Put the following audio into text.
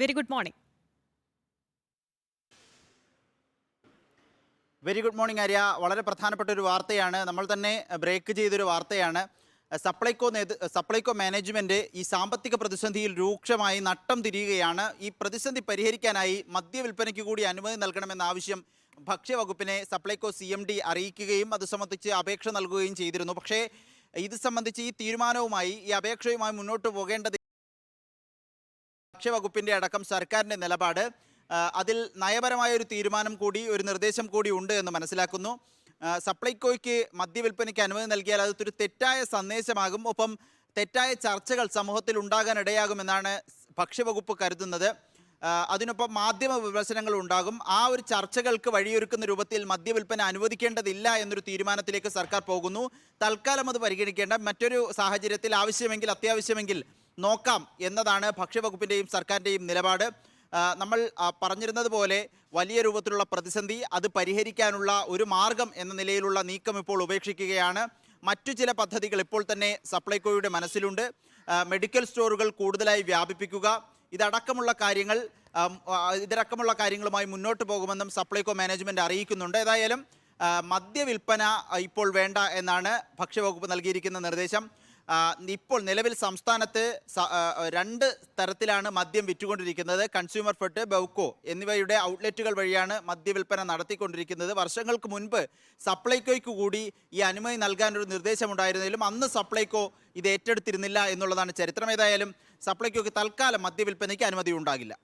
Very good morning very good morning Arya വളരെ പ്രധാനപ്പെട്ട ഒരു വാർത്തയാണ്. നമ്മൾ തന്നെ ബ്രേക്ക് ചെയ്തൊരു വാർത്തയാണ്. സപ്ലൈകോ നേതൃ സപ്ലൈകോ മാനേജ്മെന്റ് ഈ സാമ്പത്തിക പ്രതിസന്ധിയിൽ രൂക്ഷമായി നട്ടം തിരിയുകയാണ്. ഈ പ്രതിസന്ധി പരിഹരിക്കാനായി മദ്യവിൽപ്പനയ്ക്ക് കൂടി അനുമതി നൽകണമെന്ന ആവശ്യം ഭക്ഷ്യവകുപ്പിനെ സപ്ലൈകോ സി എം ഡി അറിയിക്കുകയും അത് സംബന്ധിച്ച് അപേക്ഷ നൽകുകയും ചെയ്തിരുന്നു. പക്ഷേ ഇത് സംബന്ധിച്ച് ഈ തീരുമാനവുമായി ഈ അപേക്ഷയുമായി മുന്നോട്ട് പോകേണ്ടത് ഭക്ഷ്യവകുപ്പിന്റെ അടക്കം സർക്കാരിന്റെ നിലപാട് അതിൽ നയപരമായ ഒരു തീരുമാനം കൂടി ഒരു നിർദ്ദേശം കൂടി ഉണ്ട് എന്ന് മനസ്സിലാക്കുന്നു. സപ്ലൈകോയ്ക്ക് മദ്യവിൽപ്പനയ്ക്ക് അനുമതി നൽകിയാൽ അതൊരു തെറ്റായ സന്ദേശമാകും. ഒപ്പം തെറ്റായ ചർച്ചകൾ സമൂഹത്തിൽ ഉണ്ടാകാൻ ഇടയാകുമെന്നാണ് ഭക്ഷ്യവകുപ്പ് കരുതുന്നത്. അതിനൊപ്പം മാധ്യമ വിമർശനങ്ങൾ ഉണ്ടാകും. ആ ഒരു ചർച്ചകൾക്ക് വഴിയൊരുക്കുന്ന രൂപത്തിൽ മദ്യവിൽപ്പന അനുവദിക്കേണ്ടതില്ല എന്നൊരു തീരുമാനത്തിലേക്ക് സർക്കാർ പോകുന്നു. തൽക്കാലം അത് പരിഗണിക്കേണ്ട. മറ്റൊരു സാഹചര്യത്തിൽ ആവശ്യമെങ്കിൽ അത്യാവശ്യമെങ്കിൽ നോക്കാം എന്നതാണ് ഭക്ഷ്യവകുപ്പിന്റെയും സർക്കാരിന്റെയും നിലപാട്. നമ്മൾ പറഞ്ഞിരുന്നത് പോലെ വലിയ രൂപത്തിലുള്ള പ്രതിസന്ധി അത് പരിഹരിക്കാനുള്ള ഒരു മാർഗം എന്ന നിലയിലുള്ള നീക്കം ഇപ്പോൾ ഉപേക്ഷിക്കുകയാണ്. മറ്റു ചില പദ്ധതികൾ ഇപ്പോൾ തന്നെ സപ്ലൈകോയുടെ മനസ്സിലുണ്ട്. മെഡിക്കൽ സ്റ്റോറുകൾ കൂടുതലായി വ്യാപിപ്പിക്കുക. ഇതടക്കമുള്ള കാര്യങ്ങൾ ഇതടക്കമുള്ള കാര്യങ്ങളുമായി മുന്നോട്ട് പോകുമെന്നും സപ്ലൈകോ മാനേജ്മെന്റ് അറിയിക്കുന്നുണ്ട്. ഏതായാലും മദ്യവിൽപ്പന ഇപ്പോൾ വേണ്ട എന്നാണ് ഭക്ഷ്യവകുപ്പ് നൽകിയിരിക്കുന്ന നിർദ്ദേശം. ഇപ്പോൾ നിലവിൽ സംസ്ഥാനത്ത് രണ്ട് തരത്തിലാണ് മദ്യം വിറ്റുകൊണ്ടിരിക്കുന്നത്. കൺസ്യൂമർ ഫെഡ് ബൗക്കോ എന്നിവയുടെ ഔട്ട്ലെറ്റുകൾ വഴിയാണ് മദ്യവിൽപ്പന നടത്തിക്കൊണ്ടിരിക്കുന്നത്. വർഷങ്ങൾക്ക് മുൻപ് സപ്ലൈകോയ്ക്ക് കൂടി ഈ അനുമതി നൽകാനൊരു നിർദ്ദേശമുണ്ടായിരുന്നെങ്കിലും അന്ന് സപ്ലൈകോ ഇത് ഏറ്റെടുത്തിരുന്നില്ല എന്നുള്ളതാണ് ചരിത്രം ഏതായാലും സപ്ലൈകോയ്ക്ക് തൽക്കാലം മദ്യവിൽപ്പനയ്ക്ക് അനുമതി ഉണ്ടാകില്ല.